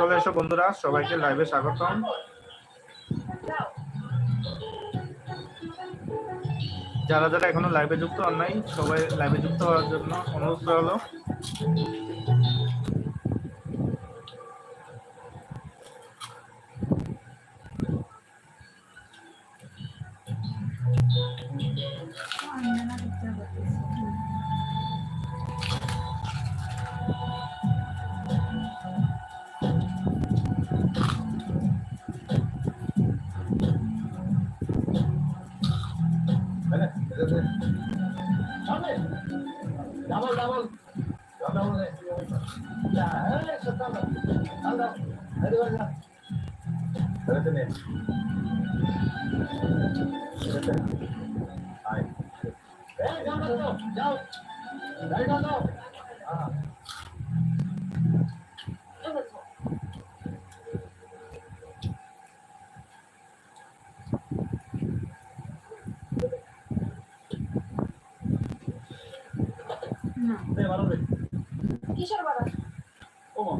চলে এসো বন্ধুরা, সবাইকে লাইভে স্বাগতম। যারা যারা এখনও লাইভে যুক্ত হন নাই, সবাই লাইভে যুক্ত হওয়ার জন্য অনুরোধ করা হলো যাও যাও যাও রেডি করে দাও হ্যাঁ দে ভালো দে কিসের বাড়া ওমা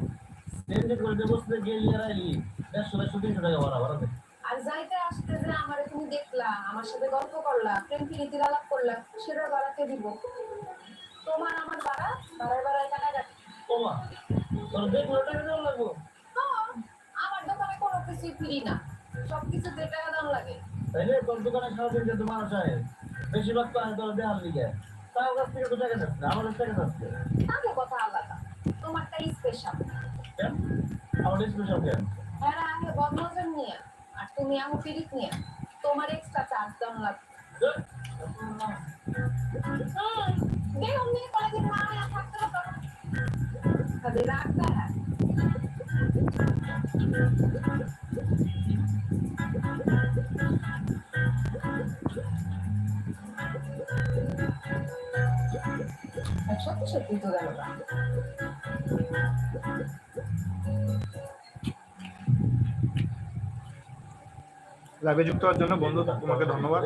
সেন্ড করে দে বসতে গেলি আর আইলি দেড়শো দেড়শো তিনশো টাকা ভাড়া ভাড়া দে আর যাইতে আসতে যে আমারে তুমি দেখলা আমার সাথে গল্প করলা প্রেম প্রীতির আলাপ করলা সেটার বাড়াকে দিব তোমার আমার বাড়া বাড়ায় বাড়ায় টাকা কাটি ওমা তোর দেখল টাকা দেওয়া লাগবো হ্যাঁ, আমার দোকানে কোনো কিছুই ফ্রি না। সব কিছু যে টাকা দাম লাগে। তাইলে তোর দোকানে যেতে মানুষ আয় বেশিরভাগ তো আমি তোর দেহার লিগে তার কাছ থেকে তো টাকা যাচ্ছে আমার কাছ থেকে যাচ্ছে। তাহলে কথা আলাদা। তোমারটা স্পেশাল কেন? আমার স্পেশাল কেন? হ্যাঁ আগে বদনজর নিয়ে আর তুমি আমি ফিরিত নিয়ে। তোমার এক্সট্রা চার্জ দাম লাগবে। হ্যাঁ লাইভে যুক্ত হওয়ার জন্য বন্ধু তোমাকে ধন্যবাদ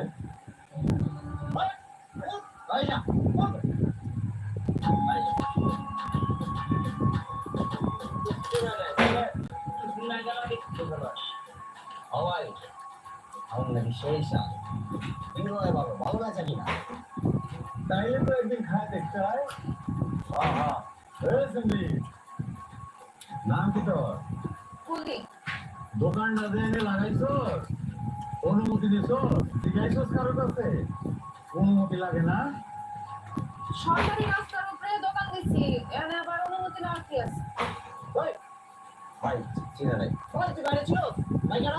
নাকি সেই কিন্তু বাবা ভালো আছে কিনা তাইলে তো একদিন খায় দেখতে হয় হ্যাঁ হ্যাঁ নাম কি তোর দোকানটা লাগাইছো অনুমতি দিছো কারও কাছে অনুমতি লাগে না সরকারি রাস্তার উপরে দোকান দিচ্ছি এখানে আবার অনুমতি নেওয়ার কি আছে ওই ভাই চিনা নাই ওই তুই বাইরে ছিল ভাই কেন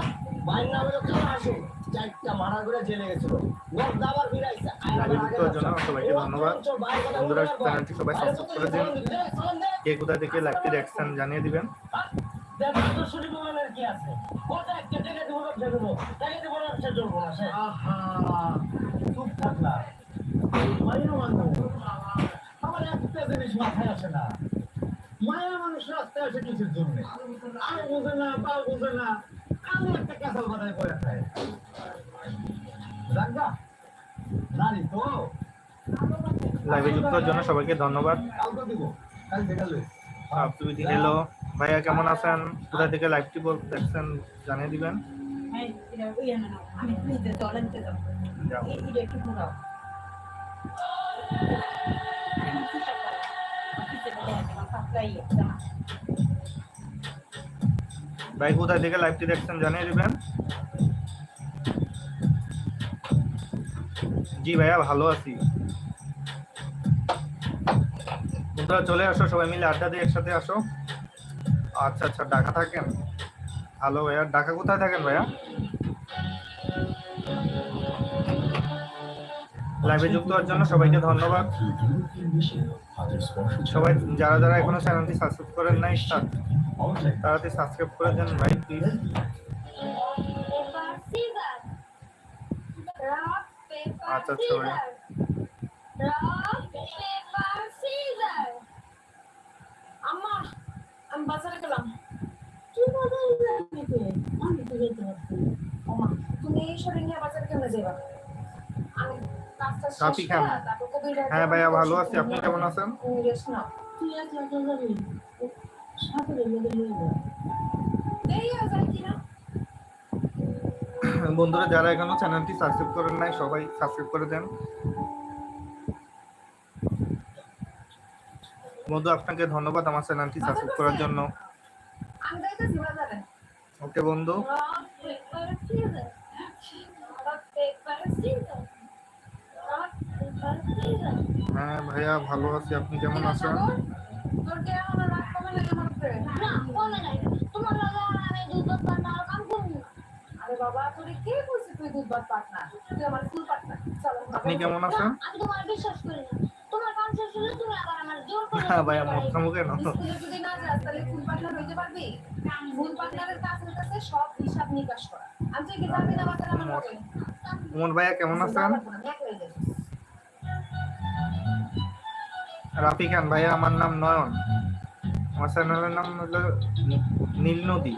বাইরে না হলে কেন আসে চারটা মারা করে জেলে গেছিল সবাইকে ধন্যবাদ। বন্ধুরা চ্যানেলটি সবাই সাবস্ক্রাইব করে দিন। কে কোথা থেকে লাইভটি দেখছেন জানিয়ে দিবেন? আমার একটা জিনিস মাথায় আসে না। মায়ের মানুষ রাস্তায় আসে কিছুর জন্য? আর বুঝে না তা বুঝে না। আমি লাইভে যুক্ত জন্য সবাইকে ধন্যবাদ হ্যালো ভাইয়া কেমন আছেন কোথা থেকে লাইভটি দেখছেন জানিয়ে দিবেন। যাও। ভাই কোথা থেকে লাইভটি দেখছেন জানিয়ে দিবেন? জি ভাইয়া, ভালো আছি। বন্ধুরা চলে আসো? সবাই মিলে আড্ডা দিয়ে একসাথে আসো। আচ্ছা আচ্ছা ঢাকা থাকেন। হ্যালো ভাইয়া, ঢাকা কোথায় থাকেন ভাইয়া? লাইভে যুক্ত হওয়ার জন্য সবাইকে ধন্যবাদ। সবাই, যারা যারা এখনও চ্যানেলটি সাবস্ক্রাইব করেন নাই তাড়াতাড়ি সাবস্ক্রাইব করে দেন ভাই প্লিজ আচ্ছা. বাজারে গেলাম তুই বাজারে যাবি আমি তো যেতে পারছি তুমি এই শরীর নিয়ে বাজারে কেমনে যাবা আমি কাজটা শেষ হ্যাঁ ভাইয়া ভালো আছি। আপনি কেমন আছেন? তুই যাবি? বন্ধুরা, যারা এখনও চ্যানেলটি সাবস্ক্রাইব করেন নাই, সবাই সাবস্ক্রাইব করে দেন। বন্ধু, আপনাকে ধন্যবাদ আমার চ্যানেলটি সাবস্ক্রাইব করার জন্য। ওকে, বন্ধু। হ্যাঁ ভাইয়া, ভালো আছি। আপনি কেমন আছেন? না কমে নাই তোমার লগে আমি দুধ পান্না আর কাম করব না। আরে বাবা তোরে কে বলছে তুই দুধ ভাত পার্টনার তুই আমার ফুল পার্টনার চলো আপনি কেমন আছেন? আমি তোমার বিশ্বাস করি না। তোমার কাম শেষ হলে তুমি আবার আমার জোর করে হ্যাঁ ভাইয়া মদ খামো কেন স্কুলে যদি না যাস তাহলে ফুল পার্টনার হইতে পারবি? ফুল পার্টনারের কাজ হইতেছে সব হিসাব নিকাশ করা। আমি তুই কি যাবি না বাজারে আমার লগে উমর ভাইয়া কেমন আছেন? এক রাফি খান ভাইয়া আমার নাম নয়ন। আমার চ্যানেলের নাম হলো নীল নদী।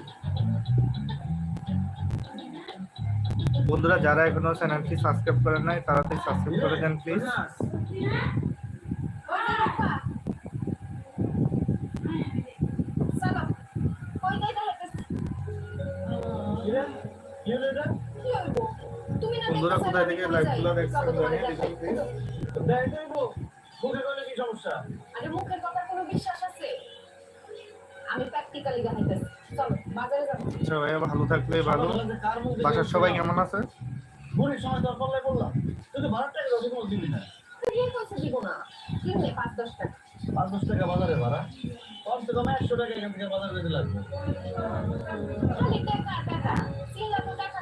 বন্ধুরা যারা এখনও চ্যানেলটি সাবস্ক্রাইব করেন নাই তাড়াতাড়ি সাবস্ক্রাইব করে দেন প্লিজ। বন্ধুরা কোথায় আমি থেকে কই লাইভগুলো দেখছেন জানিয়ে প্লিজ। মুখের কথা কোনো বিশ্বাস আছে? আমি প্র্যাকটিক্যালি দেখাইতেছি চলো বাজারে যাব। আচ্ছা ভাইয়া ভালো থাকলে ভালো। কার মুখ দেখে বাসার সবাই কেমন আছে? বুড়ির সময় তোর পড়লাম তুই তো ভাড়ার টাকা রোজে কোনো দিবি না তুই কি কইছে দিব না। কি হলে পাঁচ দশ টাকা। পাঁচ দশ টাকা বাজারে ভাড়া। কমসে কম একশো টাকা এখান থেকে বাজার যেতে লাগবে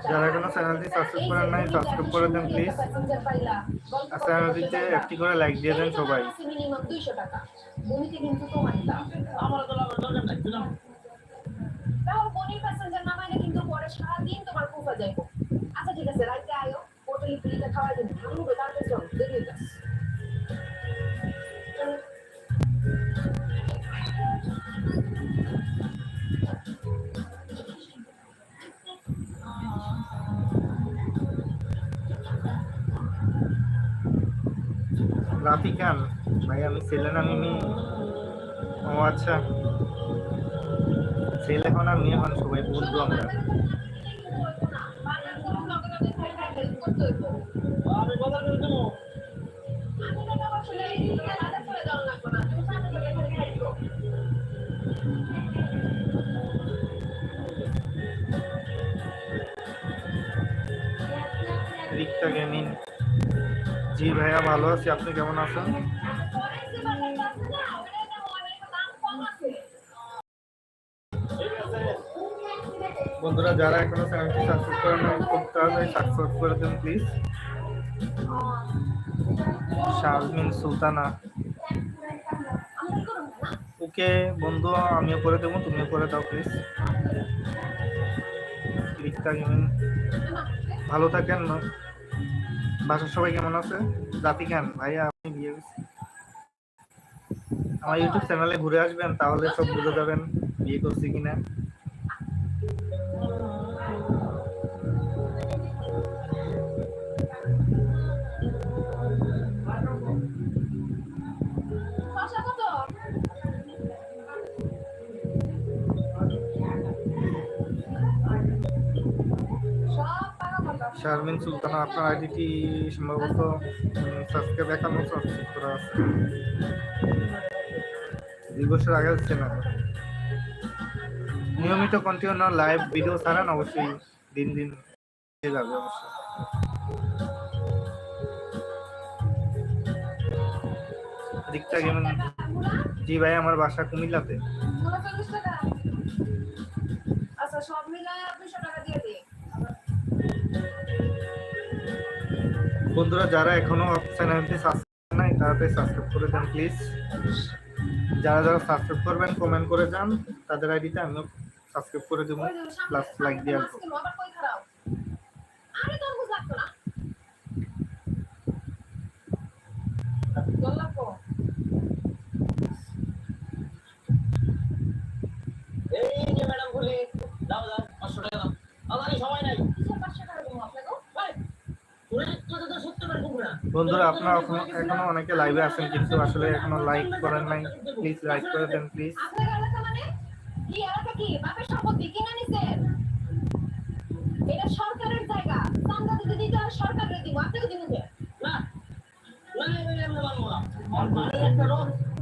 যারা এখনও চ্যানেলটি সাবস্ক্রাইব করেন নাই সাবস্ক্রাইব করে দেন প্লিজ আর চ্যানেলটিতে একটি করে লাইক দিয়ে দেন সবাই। মিনিমাম দুইশো টাকা বনিতে কিন্তু তোমার দাম আমার তো লাভের দরকার নাই তুই রাফি খান ভাই, আমি ছেলে না মিমি ও আচ্ছা। ছেলে হন আর মেয়ে হন সবাই বন্ধু আমরা। আমি বাজার জি ভাইয়া, ভালো আছি। আপনি কেমন আছেন? বন্ধুরা, যারা এখনও চ্যানেলটি সাবস্ক্রাইব করেন খুব তাড়াতাড়ি সাবস্ক্রাইব করে দেন প্লিজ শারমিন সুলতানা। ওকে, বন্ধু, আমিও করে দেবো, তুমিও করে দাও প্লিজ রিক্তা ভালো থাকেন না বাসার সবাই কেমন আছে? জাতি খান ভাইয়া, আপনি বিয়ে করছি আমার ইউটিউব চ্যানেলে ঘুরে আসবেন, তাহলে সব বুঝে যাবেন বিয়ে করছি কিনা। শারমিন সুলতানা, আপনার আইডিটি সম্ভবত সাবস্ক্রাইব একান্ন সাবস্ক্রাইব করা আছে। দুই বছর আগে হচ্ছে না। নিয়মিত কন্টিনিউ লাইভ ভিডিও ছাড়ান, অবশ্যই দিন দিন পেয়ে যাবে অবশ্যই। দিকটা কেমন জি ভাই, আমার বাসা কুমিল্লাতে। আচ্ছা সব মিলায় দুশো বন্ধুরা, যারা এখনও চ্যানেলটি সাবস্ক্রাইব নাই, তাড়াতাড়ি সাবস্ক্রাইব করে দেন প্লিজ যারা যারা সাবস্ক্রাইব করবেন কমেন্ট করে যান। তাদের আইডিতে আমিও সাবস্ক্রাইব করে দেবো প্লাস লাইক দিয়ে আসব। সময় নাই। বন্ধুরা, আপনারা এখনও অনেকে লাইভে আছেন, কিন্তু আসলে এখনও লাইক করেন নাই। প্লিজ লাইক করে দেন প্লিজ সরকারের জায়গা। সরকারের দিব আপনাকে দিব না।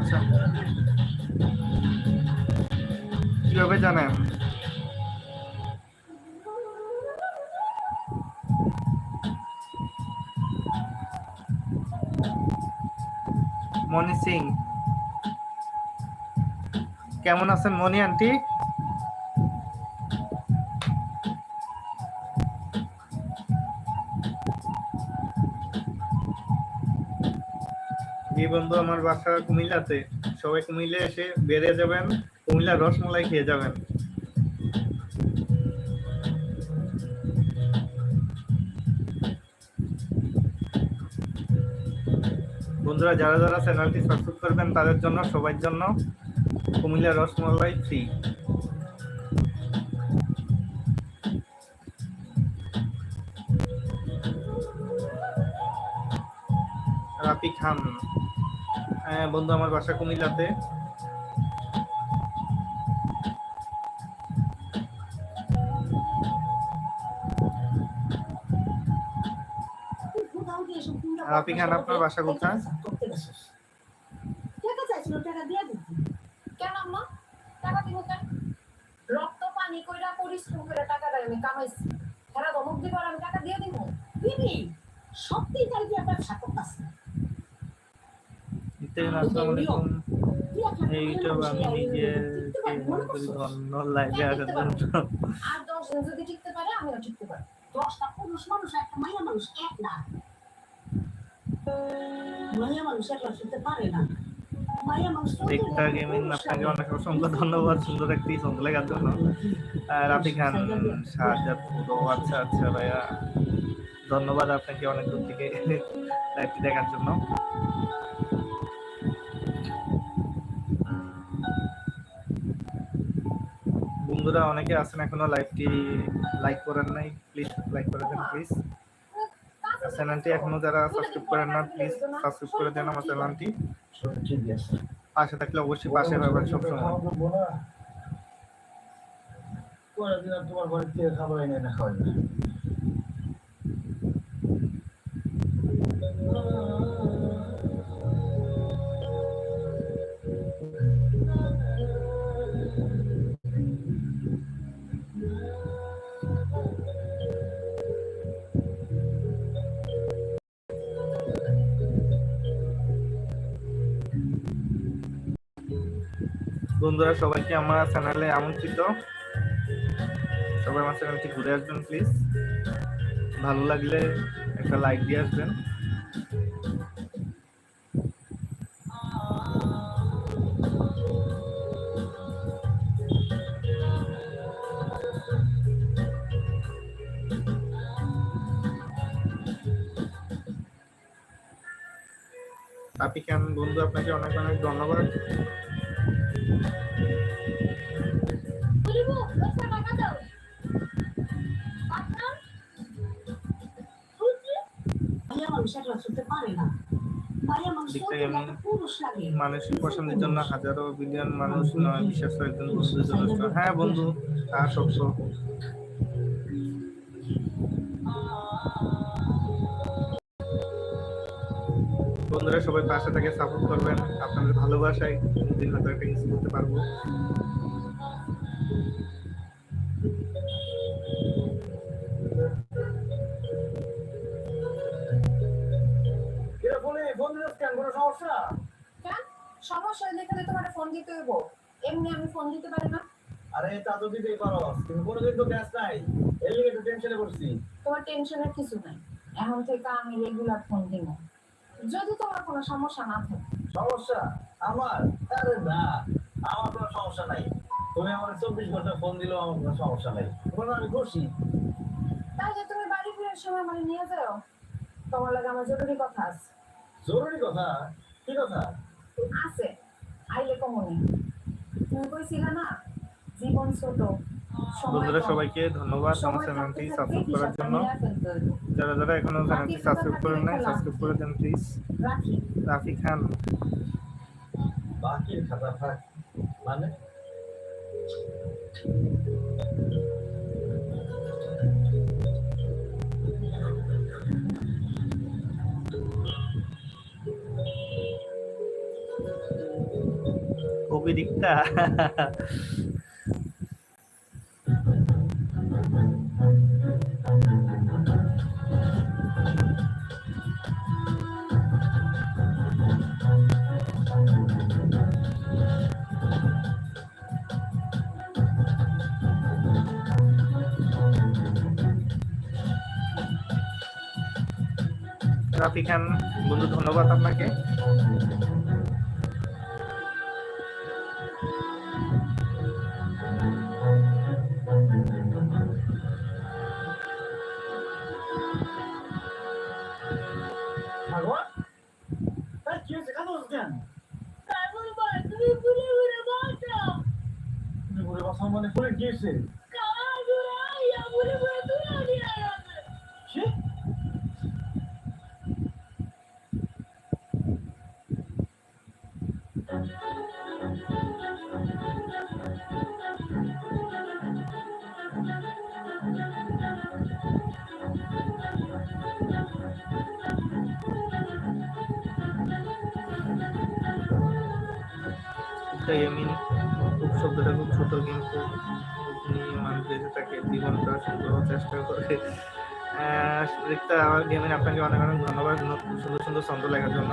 আচ্ছা। কীভাবে জানেন? মনি সিং। কেমন আছেন মনি আন্টি? বন্ধু আমার বাসা কুমিল্লাতে, সবাই কুমিল্লা এসে বেড়ে যাবেন কুমিল্লা রসমলাই খেয়ে যাবেন। বন্ধুরা, যারা যারা চ্যানেলটি সাবস্ক্রাইব করবেন, তাদের জন্য, সবার জন্য কুমিল্লা রসমলাই ফ্রি রাফি খান। হ্যাঁ বন্ধু আমার বাসা কুমিল্লাতে। রাফি খান আপনার বাসা কোথায়? টাকা টাকা কেন আম্মা? টাকা দিব কেন? রক্ত পানি কইরা পরিশ্রম করে টাকাটা আমি কামাইছি। এরা ধমক দিব আর আমি টাকা দিয়ে দিব। দিদি সব দিন তারিখে ব্যবসা করতেছে আসসালামু আলাইকুম আমি ধন্য আসার জন্য। আর দশ যদি টিকতে পারে আমিও টিকতে পারি। দশটা পুরুষ মানুষ একটা মাইয়া মানুষ এক না মাইয়া মানুষ একলা শুনতে পারে না। মাইয়া মানুষ চলতে রিক্তা পারে, গেমিং আপনাকে অনেক অসংখ্য ধন্যবাদ সুন্দর একটি সঙ্গ লেখার জন্য। রাফি খান আচ্ছা আচ্ছা ভাইয়া। ধন্যবাদ আপনাকে অনেক দূর থেকে লাইভটি দেখার জন্য। বন্ধুরা অনেকে আছেন এখনও লাইভটি লাইক করেন নাই প্লিজ লাইক করে দেন প্লিজ চ্যানেলটি এখনও যারা সাবস্ক্রাইব করেন না প্লিজ সাবস্ক্রাইব করে দেন আমার চ্যানেলটি পাশে থাকলে অবশ্যই পাশে পাবেন সবসময়। তোমার বাড়িতে খাবার এনে খাওয়াই বন্ধুরা, সবাইকে আমার চ্যানেলে আমন্ত্রিত। সবাই আমার চ্যানেলটি ঘুরে আসবেন প্লিজ ভালো লাগলে একটা লাইক দিয়ে আসবেন। আপনি কেন বন্ধু, আপনাকে অনেক অনেক ধন্যবাদ। একটা পুরুষ লাগে। মানসিক পছন্দের জন্য হাজারো বিলিয়ন মানুষ নয় বিশেষ একজন বন্ধু যথেষ্ট হ্যাঁ বন্ধু তা সত্য। বন্ধুরা সবাই পাশে থেকে সাপোর্ট করবেন। আপনাদের ভালোবাসায় দিন হয়তো একটা কিছু করতে পারব। সমস্যা কেন? সমস্যা হলে এখানে তোমার ফোন দিতে হইব। এমনি আমি ফোন দিতে পারি না। আরে তা তো দিতেই পারো। কিন্তু কোনোদিন তো গ্যাস নাই। এর লিগে একটু টেনশনে পড়ছি। তোমার টেনশনের কিছু নাই। এখন থেকে আমি রেগুলার ফোন দিব। যদি তোমার কোনো সমস্যা না থাকে। সমস্যা? আমার? আরে না। আমার কোনো সমস্যা নাই। তুমি আমার চব্বিশ ঘণ্টা ফোন দিলেও আমার কোনো সমস্যা নাই। কোনো আমি খুশি তাহলে তুমি বাড়ি ফেরার সময় মানে নিয়ে যাও। তোমার লাগে আমার জরুরি কথা আছে। জরুরি কথা? কি কথা আছে আইলে কমনি তুমি কইছিলে না জীবন ছোট বন্ধুরা সবাইকে ধন্যবাদ আমার চ্যানেলটি সাবস্ক্রাইব করার জন্য। যারা যারা এখনও চ্যানেলটি সাবস্ক্রাইব করেন নাই সাবস্ক্রাইব করে দেন প্লিজ রাফি খান। বাকির খাতা থাক মানে? অভিরিক্তা রাফি খান বন্ধু ধন্যবাদ আপনাকে আমি খুব শব্দটা খুব ছোট, কিন্তু মানুষ বেঁচে থাকে জীবনটা সুন্দর চেষ্টা করে। রিক্তা আমার গেমিং আপনাকে অনেক অনেক ধন্যবাদ, সুন্দর সুন্দর ছন্দ লেখার জন্য।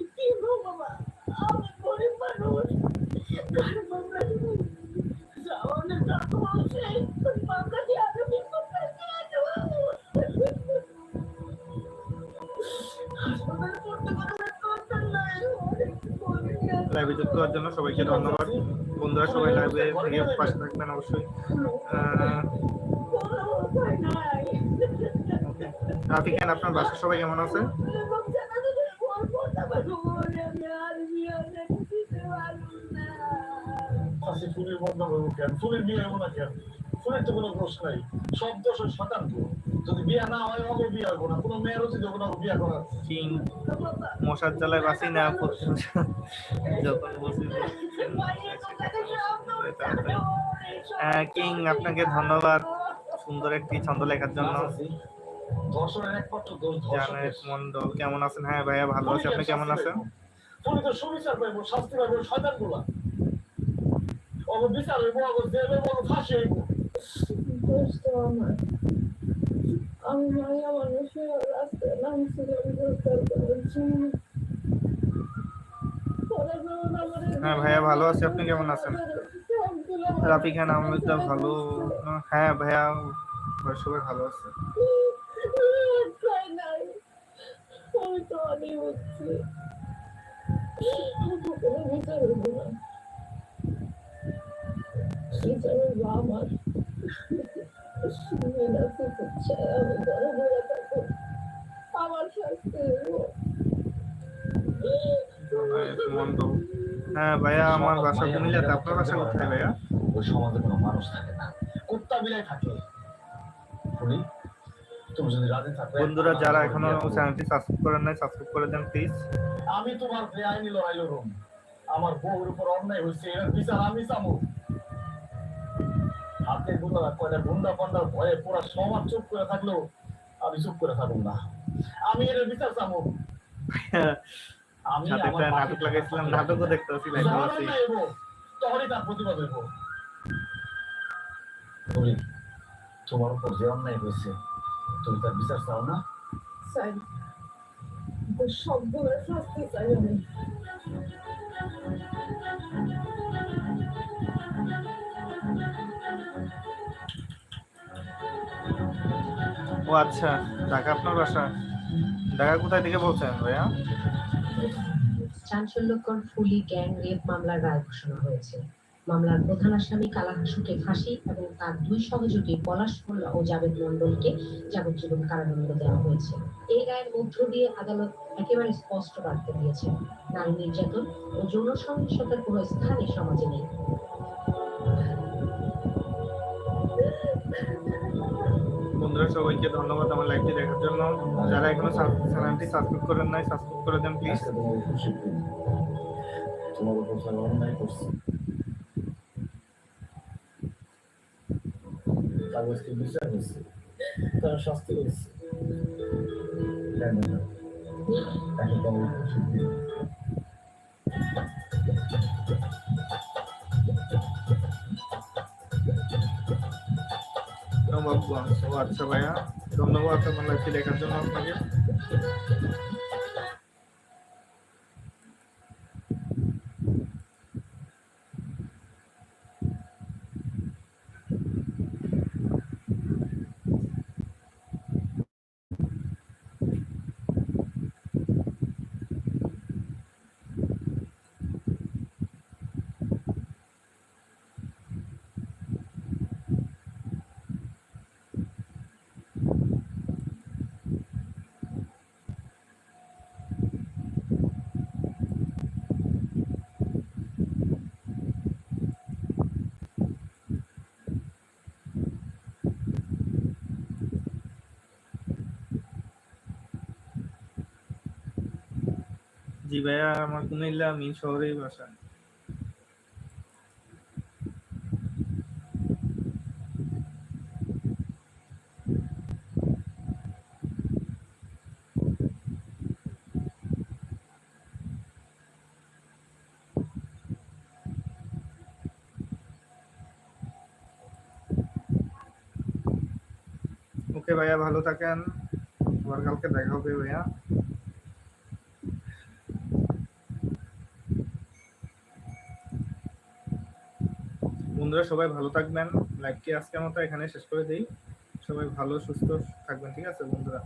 লাইভে যুক্ত হওয়ার জন্য সবাইকে ধন্যবাদ। বন্ধুরা সবাই লাইভে থেকে পাশে থাকবেন অবশ্যই। রাফি খান আপনার বাসার সবাই কেমন আছে বন্ধ কেন? ফুলের বিয়ে হব না কেন ফুলের তো কোনো দোষ নাই। সব দোষ ওই যদি বিয়ে না হয় বিয়ে না। কোনো মেয়েরও যদি বিয়ে মশার জ্বালায় বাঁচি না বসি কিং, আপনাকে ধন্যবাদ সুন্দর একটি ছন্দ লেখার জন্য। মন্ডল কেমন আছেন? হ্যাঁ ভাইয়া ভালো আছি। আপনি কেমন আছেন? আমি মায়া মানুষের রাস্তায় নামছিলাম দরকার করেছি হ্যাঁ ভাইয়া ভালো আছি। আপনি কেমন আছেন? রাফি খান আমি তো ভালো। হ্যাঁ ভাইয়া ঘরের সবাই ভালো আছে। নাই আমি তো অনেক হচ্ছে কোনো বিচার হইব না বিচার হইব আমার মেনাসি হচ্ছে আমি ঘরে ঘরে থাকব আমার শাস্তি হইব মন্ডল হ্যাঁ ভাইয়া আমার বাসা কুমিল্লাতে আপনার বাসা কোথায় ভাইয়া? ওই সমাজে কোনো মানুষ থাকে না। কুত্তা বিলাই থাকে। শুনি? বন্ধুরা যারা এখনও চ্যানেলটি সাবস্ক্রাইব করেন নাই সাবস্ক্রাইব করে দেন প্লিজ আমি তোমার বেআইনি লড়াই লড়ুম আমার বউর উপর অন্যায় হয়েছে এর বিচার আমি চামু। হাতে গুলো কয়টা গুন্ডা পান্ডার ভয়ে পুরা সমাজ চুপ করে থাকলেও আমি চুপ করে থাকুন না। আমি এর বিচার চাবো আমি সাথে আমার একটা নাটক বাকি- লাগাইছিলাম নাটকও দেখতে পাচ্ছি লাইভ আছি তখনই তার প্রতিবাদ হইব তোমার উপর যে অন্যায় হয়েছে তুমি তার বিচার চাও না? চাই সবগুলো শাস্তি চাই আমি। ও আচ্ছা ঢাকা আপনার বাসা। ঢাকা কোথায় থেকে বলছেন ভাইয়া? চাঞ্চল্যকর ফুলি গ্যাং রেপ মামলার রায় ঘোষণা হয়েছে। মামলার প্রধান আসামি কালাহাসুকে ফাঁসি এবং তার দুই সহযোগী পলাশ মোল্লা ও জাবেদ মন্ডলকে যাবজ্জীবন কারাদণ্ড দেওয়া হয়েছে। এই রায়ের মধ্য দিয়ে আদালত একেবারে স্পষ্ট বার্তা দিয়েছে। নারী নির্যাতন ও যৌন সহিংসতার কোনো স্থানই সমাজে নেই। বন্ধুরা, সবাইকে ধন্যবাদ আমার লাইভটি দেখার জন্য। যারা এখনও চ্যানেলটি সাবস্ক্রাইব করেন নাই, সাবস্ক্রাইব করে দেন প্লিজ আজকে তোমার উপর অন্যায় করছে। কাগজকে বিচার হয়েছে? তারা শাস্তি হয়েছে তাকে উপর ধন্যবাদ আচ্ছা ভাইয়া। ধন্যবাদ আমার লাইভটি দেখার জন্য আপনাকে। জি ভাইয়া, আমার কুমিল্লা মিন শহরেই বাসা। ওকে ভাইয়া, ভালো থাকেন। আবার কালকে দেখা হবে ভাইয়া। বন্ধুরা, সবাই ভালো থাকবেন। লাইভটি আজকের মতো এখানে শেষ করে দিই। সবাই ভালো, সুস্থ থাকবেন, ঠিক আছে বন্ধুরা?